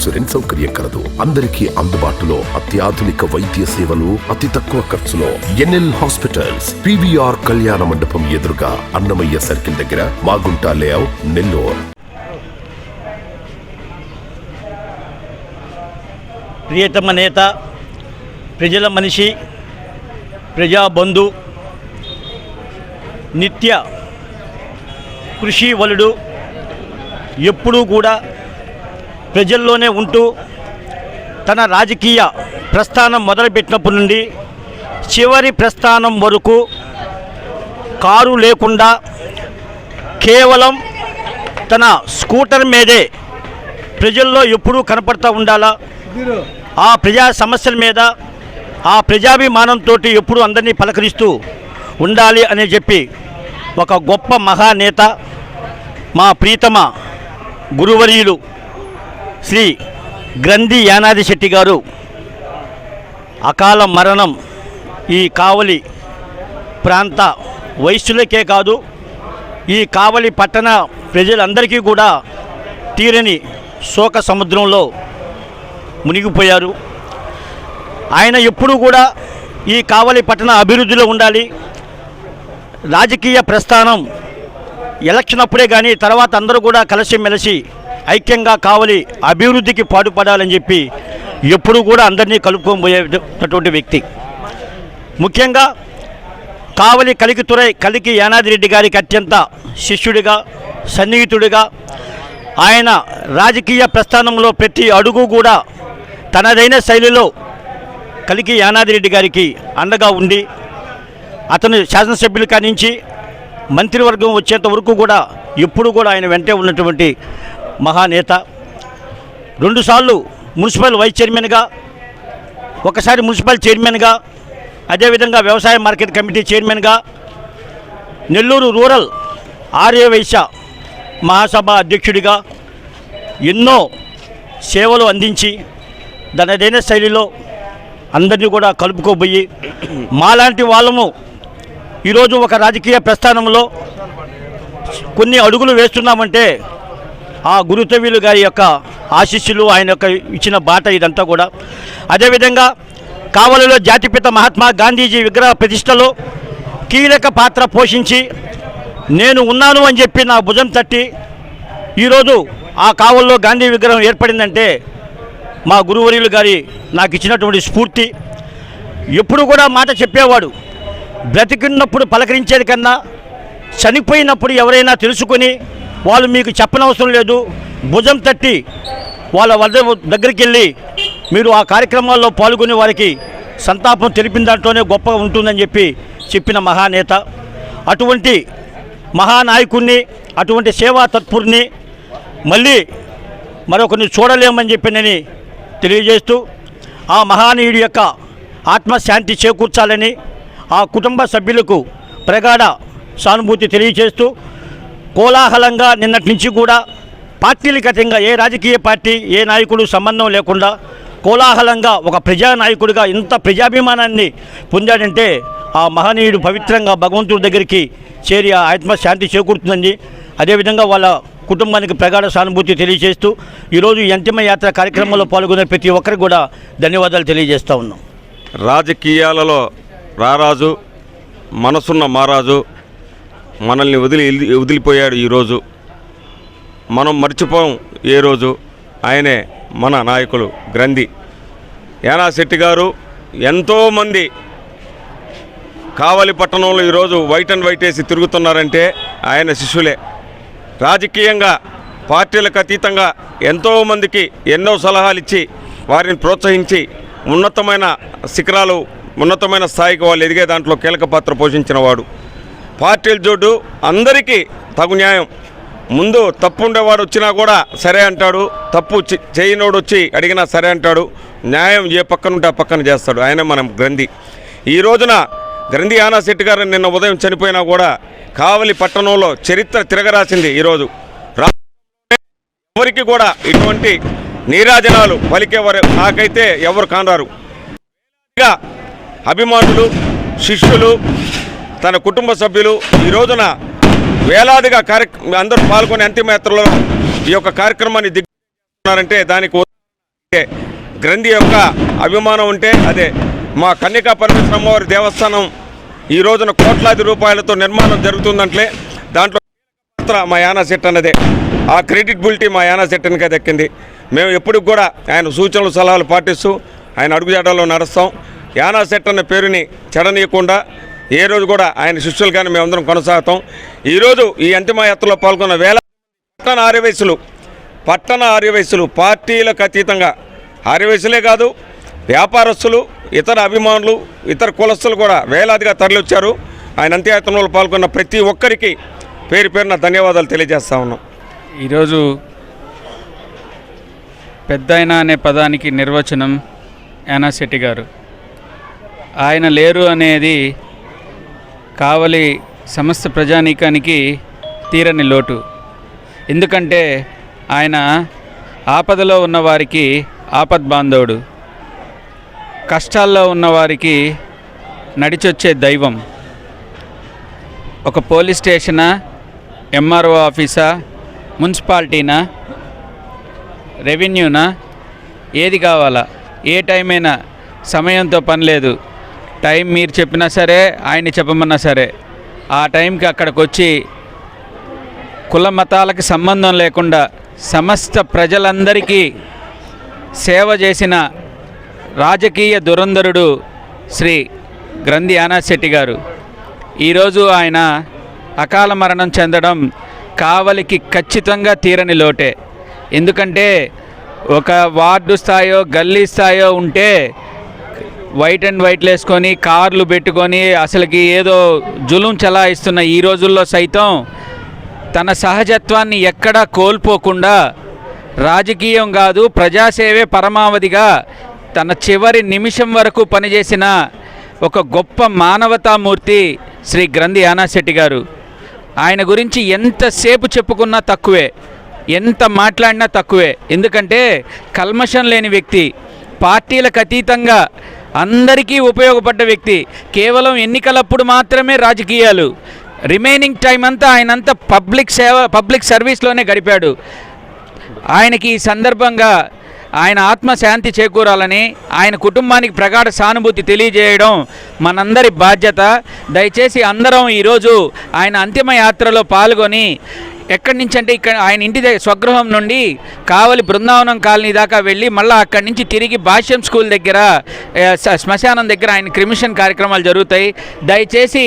Insurance సౌకర్యం కలదు. అందరికీ అందుబాటులో అత్యాధునిక వైద్య సేవలు అతి తక్కువ ఖర్చులో. ఎన్ఎల్ హాస్పిటల్స్ పివిఆర్ కళ్యాణ మండపం ఎదురుగా అన్నమయ్య సర్కిల్ దగ్గర మాగుంట లేఅవుట్ నెల్లూరు. ప్రియతమ నేత ప్రజల మనిషి ప్రజాబంధు నిత్య కృషి వలుడు ఎప్పుడూ కూడా ప్రజల్లోనే ఉంటూ తన రాజకీయ ప్రస్థానం మొదలుపెట్టినప్పటి నుండి చివరి ప్రస్థానం వరకు కారు లేకుండా కేవలం తన స్కూటర్ మీదే ప్రజల్లో ఎప్పుడూ కనపడతా ఉండాలా? ఆ ప్రజా సమస్యల మీద ఆ ప్రజాభిమానంతో ఎప్పుడు అందరినీ పలకరిస్తూ ఉండాలి అని చెప్పి ఒక గొప్ప మహానేత మా ప్రీతమ గురువర్యులు శ్రీ గ్రంథి యానాది శెట్టి గారు అకాల మరణం ఈ కావలి ప్రాంత వయస్సులకే కాదు ఈ కావలి పట్టణ ప్రజలందరికీ కూడా తీరని శోక సముద్రంలో మునిగిపోయారు. ఆయన ఎప్పుడూ కూడా ఈ కావలి పట్టణ అభివృద్ధిలో ఉండాలి. రాజకీయ ప్రస్థానం ఎలక్షన్ అప్పుడే కానీ తర్వాత అందరూ కూడా కలిసిమెలిసి ఐక్యంగా కావలి అభివృద్ధికి పాటుపడాలని చెప్పి ఎప్పుడూ కూడా అందరినీ కలుపుకోబోయేటటువంటి వ్యక్తి. ముఖ్యంగా కావలి కలికి తురై కలికి యానాదిరెడ్డి గారికి అత్యంత శిష్యుడిగా సన్నిహితుడిగా ఆయన రాజకీయ ప్రస్థానంలో ప్రతి అడుగు కూడా తనదైన శైలిలో కలికి యానాదిరెడ్డి గారికి అండగా ఉండి అతను శాసనసభ్యులు కానించి మంత్రివర్గం వచ్చేంత వరకు కూడా ఎప్పుడు కూడా ఆయన వెంటే ఉన్నటువంటి మహానేత. రెండుసార్లు మున్సిపల్ వైస్ చైర్మన్గా ఒకసారి మున్సిపల్ చైర్మన్గా అదేవిధంగా వ్యవసాయ మార్కెట్ కమిటీ చైర్మన్గా నెల్లూరు రూరల్ ఆర్య వైశ్య మహాసభ అధ్యక్షుడిగా ఎన్నో సేవలు అందించి తనదైన శైలిలో అందరినీ కూడా కలుపుకోబోయి మాలాంటి వాళ్ళము ఈరోజు ఒక రాజకీయ ప్రస్థానంలో కొన్ని అడుగులు వేస్తున్నామంటే ఆ గురుతవీలు గారి యొక్క ఆశీస్సులు ఆయన యొక్క ఇచ్చిన బాట ఇదంతా కూడా. అదేవిధంగా కావలిలో జాతిపిత మహాత్మా గాంధీజీ విగ్రహ ప్రతిష్టలో కీలక పాత్ర పోషించి నేను ఉన్నాను అని చెప్పి నా భుజం తట్టి ఈరోజు ఆ కావల్లో గాంధీ విగ్రహం ఏర్పడిందంటే మా గురువర్యులు గారి నాకు ఇచ్చినటువంటి స్ఫూర్తి. ఎప్పుడు కూడా మాట చెప్పేవాడు బ్రతికున్నప్పుడు పలకరించేది కన్నా చనిపోయినప్పుడు ఎవరైనా తెలుసుకొని వాళ్ళు మీకు చెప్పనవసరం లేదు. భుజం తట్టి వాళ్ళ వద్ద దగ్గరికి వెళ్ళి మీరు ఆ కార్యక్రమాల్లో పాల్గొనే వారికి సంతాపం తెలిపిన దాంట్లోనే గొప్పగా ఉంటుందని చెప్పి చెప్పిన మహానేత. అటువంటి మహానాయకుణ్ణి అటువంటి సేవా తత్పురిని మళ్ళీ మరొకరిని చూడలేమని చెప్పి నేను తెలియజేస్తూ ఆ మహానీయుడి యొక్క ఆత్మశాంతి చేకూర్చాలని ఆ కుటుంబ సభ్యులకు ప్రగాఢ సానుభూతి తెలియజేస్తూ కోలాహలంగా నిన్నటి నుంచి కూడా పార్టీలకతంగా ఏ రాజకీయ పార్టీ ఏ నాయకుడు సంబంధం లేకుండా కోలాహలంగా ఒక ప్రజానాయకుడిగా ఇంత ప్రజాభిమానాన్ని పొందాడంటే ఆ మహనీయుడు పవిత్రంగా భగవంతుడి దగ్గరికి చేరి ఆ ఆత్మశాంతి చేకూరుతుందని అదేవిధంగా వాళ్ళ కుటుంబానికి ప్రగాఢ సానుభూతి తెలియజేస్తూ ఈరోజు అంతిమ యాత్ర కార్యక్రమంలో పాల్గొనే ప్రతి ఒక్కరికి కూడా ధన్యవాదాలు తెలియజేస్తూ ఉన్నాం. రాజకీయాలలో రారాజు మనసున్న మారాజు మనల్ని వదిలి వదిలిపోయాడు ఈరోజు మనం మర్చిపోం ఏ రోజు. ఆయనే మన నాయకులు గ్రంథి. యానా శెట్టి గారు ఎంతోమంది కావలి పట్టణంలో ఈరోజు వైట్ అండ్ వైట్ వేసి తిరుగుతున్నారంటే ఆయన శిష్యులే. రాజకీయంగా పార్టీలకు అతీతంగా ఎంతోమందికి ఎన్నో సలహాలు ఇచ్చి వారిని ప్రోత్సహించి ఉన్నతమైన శిఖరాలు ఉన్నతమైన స్థాయికి వాళ్ళు ఎదిగే దాంట్లో కీలక పాత్ర పోషించిన వాడు. పార్టీల జోడు అందరికీ తగు న్యాయం. ముందు తప్పు ఉండేవాడు వచ్చినా కూడా సరే అంటాడు తప్పు చేయనోడు వచ్చి అడిగినా సరే అంటాడు న్యాయం ఏ పక్కన ఉంటే ఆ పక్కన చేస్తాడు. ఆయన మనం గ్రంథి. ఈ రోజున గ్రంథి ఆనాశెట్టి గారు నిన్న ఉదయం చనిపోయినా కూడా కావలి పట్టణంలో చరిత్ర తిరగరాసింది ఈరోజు. ఎవరికి కూడా ఇటువంటి నీరాజనాలు పలికేవారు నాకైతే ఎవరు కానరారు. అభిమానులు శిష్యులు తన కుటుంబ సభ్యులు ఈ రోజున వేలాదిగా కార్య అందరూ పాల్గొనే అంతిమయాత్రలో ఈ యొక్క కార్యక్రమాన్ని దిగుతున్నారంటే దానికి గ్రంథి యొక్క అభిమానం ఉంటే అదే మా కన్యకా పరమేశ్వర అమ్మవారి దేవస్థానం ఈ రోజున కోట్లాది రూపాయలతో నిర్మాణం జరుగుతుందంటే దాంట్లో మా యానా సెట్ అన్నదే. ఆ క్రెడిట్బిలిటీ మా యానా సెట్టనికే దక్కింది. మేము ఎప్పుడు కూడా ఆయన సూచనలు సలహాలు పాటిస్తూ ఆయన అడుగుజాడలో నడుస్తాం. యానా సెట్ అన్న పేరుని చెడనీయకుండా ఏ రోజు కూడా ఆయన శిష్యులుగానే మేమందరం కొనసాగుతాం. ఈరోజు ఈ అంతిమయాత్రలో పాల్గొన్న వేల పట్టణ ఆర్యవయసులు పట్టణ ఆర్యవయసులు పార్టీలకు అతీతంగా ఆర్యవయసులే కాదు వ్యాపారస్తులు ఇతర అభిమానులు ఇతర కులస్తులు కూడా వేలాదిగా తరలివచ్చారు. ఆయన అంత్యయాత్రలో పాల్గొన్న ప్రతి ఒక్కరికి పేరు పేరున ధన్యవాదాలు తెలియజేస్తా ఉన్నాం. ఈరోజు పెద్ద అనే పదానికి నిర్వచనం యానాశెట్టి గారు. ఆయన లేరు అనేది కావలి సమస్త ప్రజానీకానికి తీరని లోటు. ఎందుకంటే ఆయన ఆపదలో ఉన్నవారికి ఆపద్బాంధవుడు కష్టాల్లో ఉన్నవారికి నడిచొచ్చే దైవం. ఒక పోలీస్ స్టేషనా ఎంఆర్ఓ ఆఫీసా మున్సిపాలిటీనా రెవెన్యూనా? ఏది కావాలా? ఏ టైం అయినా సమయంతో పని లేదు. టైం మీరు చెప్పినా సరే ఆయన్ని చెప్పమన్నా సరే ఆ టైంకి అక్కడికి వచ్చి కుల మతాలకు సంబంధం లేకుండా సమస్త ప్రజలందరికీ సేవ చేసిన రాజకీయ దురంధరుడు శ్రీ గ్రంథి ఆనాశెట్టి గారు. ఈరోజు ఆయన అకాల మరణం చెందడం కావలికి ఖచ్చితంగా తీరని లోటే. ఎందుకంటే ఒక వార్డు స్థాయో గల్లీ స్థాయో ఉంటే వైట్ అండ్ వైట్లు వేసుకొని కార్లు పెట్టుకొని అసలుకి ఏదో జులుం చలాయిస్తున్న ఈ రోజుల్లో సైతం తన సహజత్వాన్ని ఎక్కడా కోల్పోకుండా రాజకీయం కాదు ప్రజాసేవే పరమావధిగా తన చివరి నిమిషం వరకు పనిచేసిన ఒక గొప్ప మానవతామూర్తి శ్రీ గ్రంథి యానాశెట్టి గారు. ఆయన గురించి ఎంతసేపు చెప్పుకున్నా తక్కువే ఎంత మాట్లాడినా తక్కువే. ఎందుకంటే కల్మషం లేని వ్యక్తి పార్టీలకు అతీతంగా అందరికీ ఉపయోగపడ్డ వ్యక్తి. కేవలం ఎన్నికలప్పుడు మాత్రమే రాజకీయాలు. రిమైనింగ్ టైం అంతా ఆయనంతా పబ్లిక్ సేవ పబ్లిక్ సర్వీస్లోనే గడిపాడు. ఆయనకి ఈ సందర్భంగా ఆయన ఆత్మశాంతి చేకూరాలని ఆయన కుటుంబానికి ప్రగాఢ సానుభూతి తెలియజేయడం మనందరి బాధ్యత. దయచేసి అందరం ఈరోజు ఆయన అంతిమ యాత్రలో పాల్గొని ఎక్కడి నుంచి అంటే ఇక్కడ ఆయన ఇంటి స్వగృహం నుండి కావలి బృందావనం కాలనీ దాకా వెళ్ళి మళ్ళీ అక్కడి నుంచి తిరిగి భాష్యం స్కూల్ దగ్గర శ్మశానం దగ్గర ఆయన క్రిమిషన్ కార్యక్రమాలు జరుగుతాయి. దయచేసి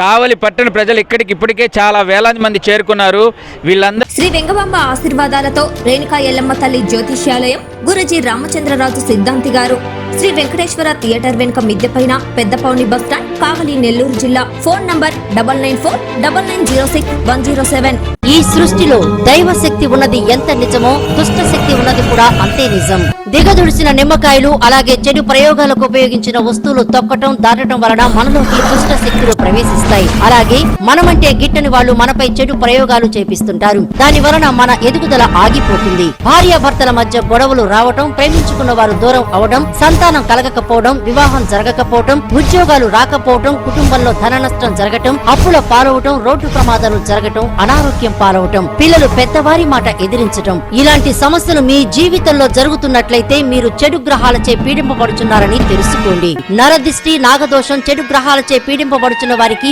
కావలి పట్టణ ప్రజలు ఇక్కడికి ఇప్పటికే చాలా వేలాది మంది చేరుకున్నారు. వీళ్ళందరూ శ్రీ వెంగబాంబ ఆశీర్వాదాలతో రేణుకా ఎల్లమ్మ తల్లి జ్యోతిష్యాలయం గురుజీ రామచంద్రరాజు సిద్ధాంతి గారు శ్రీ వెంకటేశ్వర థియేటర్ వెనుక మిద్దెపైన పెద్దపౌని బస్ స్టాండ్ కావలి నెల్లూరు జిల్లా. Phone number double nine four double nine zero six one zero seven. ఈ సృష్టిలో దైవ శక్తి ఉన్నది ఎంత నిజమో దుష్ట శక్తి ఉన్నది కూడా అంతే నిజం. దిగదుడిసిన నిమ్మకాయలు అలాగే చెడు ప్రయోగాలకు ఉపయోగించిన వస్తువులు తొక్కటం దాటడం వలన మనలోకి దుష్ట శక్తులు ప్రవేశిస్తాయి. అలాగే మనమంటే గిట్టని వాళ్ళు మనపై చెడు ప్రయోగాలు చేపిస్తుంటారు. దాని వలన మన ఎదుగుదల ఆగిపోతుంది. భార్యాభర్తల మధ్య గొడవలు రావటం ప్రేమించుకున్న వారు దూరం అవడం సంతానం కలగకపోవడం వివాహం జరగకపోవడం ఉద్యోగాలు రాకపోవటం కుటుంబంలో ధన నష్టం జరగటం అప్పుల పాలవటం రోడ్డు ప్రమాదాలు జరగటం అనారోగ్యం పాలవటం పిల్లలు పెద్దవారి మాట ఎదిరించటం. ఇలాంటి సమస్యలు మీ జీవితంలో జరుగుతున్నట్లయితే మీరు చెడు గ్రహాలచే పీడింపబడుచున్నారని తెలుసుకోండి. నరదిష్టి నాగదోషం చెడు గ్రహాలచే పీడింపబడుచున్న వారికి